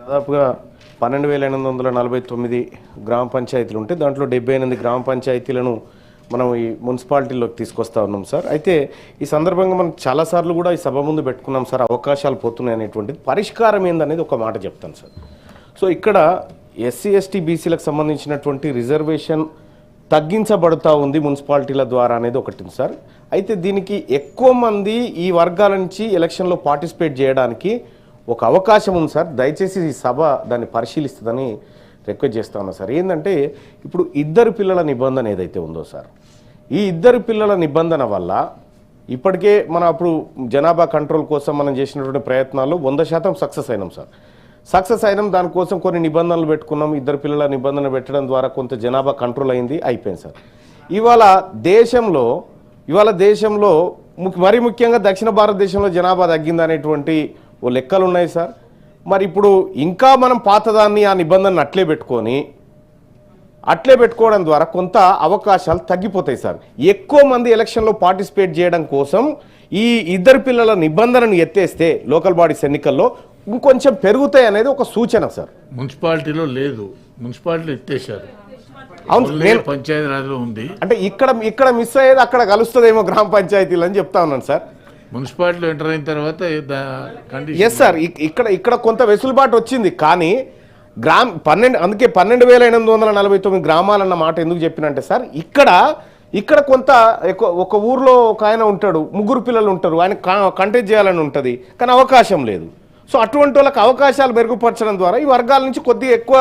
దాదాపుగా పన్నెండు వేల ఎనిమిది వందల నలభై తొమ్మిది గ్రామ పంచాయతీలు ఉంటే దాంట్లో డెబ్బై ఎనిమిది గ్రామ పంచాయతీలను మనం ఈ మున్సిపాలిటీలోకి తీసుకొస్తా ఉన్నాం సార్. అయితే ఈ సందర్భంగా మనం చాలాసార్లు కూడా ఈ సభ ముందు పెట్టుకున్నాం సార్ అవకాశాలు పోతున్నాయి అనేటువంటిది. పరిష్కారం ఏందనేది ఒక మాట చెప్తాను సార్. సో ఇక్కడ ఎస్సీ ఎస్టీ బీసీలకు సంబంధించినటువంటి రిజర్వేషన్ తగ్గించబడుతూ ఉంది మున్సిపాలిటీల ద్వారా అనేది ఒకటి ఉంది సార్. అయితే దీనికి ఎక్కువ మంది ఈ వర్గాల నుంచి ఎలక్షన్లో పార్టిసిపేట్ చేయడానికి ఒక అవకాశం ఉంది సార్. దయచేసి ఈ సభ దాన్ని పరిశీలిస్తుందని రిక్వెస్ట్ చేస్తా ఉన్నా సార్. ఏంటంటే ఇప్పుడు ఇద్దరు పిల్లల నిబంధన ఏదైతే ఉందో సార్ ఈ ఇద్దరు పిల్లల నిబంధన వల్ల ఇప్పటికే మనం అప్పుడు జనాభా కంట్రోల్ కోసం మనం చేసినటువంటి ప్రయత్నాలు వంద శాతం సక్సెస్ అయినాం సార్. సక్సెస్ అయినాం దానికోసం కొన్ని నిబంధనలు పెట్టుకున్నాం. ఇద్దరు పిల్లల నిబంధన పెట్టడం ద్వారా కొంత జనాభా కంట్రోల్ అయింది అయిపోయింది సార్. ఇవాళ దేశంలో ఇవాళ దేశంలో ము- మరీ ముఖ్యంగా దక్షిణ భారతదేశంలో జనాభా తగ్గిందనేటువంటి ఓ లెక్కలు ఉన్నాయి సార్. మరి ఇప్పుడు ఇంకా మనం పాతదాన్ని ఆ నిబంధనను అట్లే పెట్టుకొని అట్లే పెట్టుకోవడం ద్వారా కొంత అవకాశాలు తగ్గిపోతాయి సార్. ఎక్కువ మంది ఎలక్షన్లో పార్టిసిపేట్ చేయడం కోసం ఈ ఇద్దరు పిల్లల నిబంధనను ఎత్తేస్తే లోకల్ బాడీస్ ఎన్నికల్లో ఇంకొంచెం పెరుగుతాయి అనేది ఒక సూచన సార్. మున్సిపాలిటీలో లేదు. మున్సిపాలిటీ ఎత్తేసారు అవును నేను పంచాయతీ రాజ్లో ఉంది. అంటే ఇక్కడ ఇక్కడ మిస్ అయ్యేది అక్కడ కలుస్తుందేమో గ్రామ పంచాయతీలు అని చెప్తా ఉన్నాను సార్. మున్సిపాలిటీలో ఎంటర్ అయిన తర్వాత ఎస్ సార్ ఇక్- ఇక్కడ ఇక్కడ కొంత వెసులుబాటు వచ్చింది కానీ గ్రామ పన్నెండు అందుకే పన్నెండు వేల ఎనిమిది వందల నలభై తొమ్మిది గ్రామాలన్న మాట ఎందుకు చెప్పినంటే సార్ ఇక్కడ ఇక్కడ కొంత ఒక ఊర్లో ఒక ఆయన ఉంటాడు ముగ్గురు పిల్లలు ఉంటారు ఆయన కంటెస్ట్ చేయాలని ఉంటుంది కానీ అవకాశం లేదు. సో అటువంటి వాళ్ళకి అవకాశాలు మెరుగుపరచడం ద్వారా ఈ వర్గాల నుంచి కొద్దిగా ఎక్కువ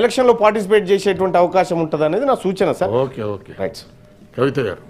ఎలక్షన్లో పార్టిసిపేట్ చేసేటువంటి అవకాశం ఉంటుంది అనేది నా సూచన sir. Okay okay. Right sir Kavitha garu.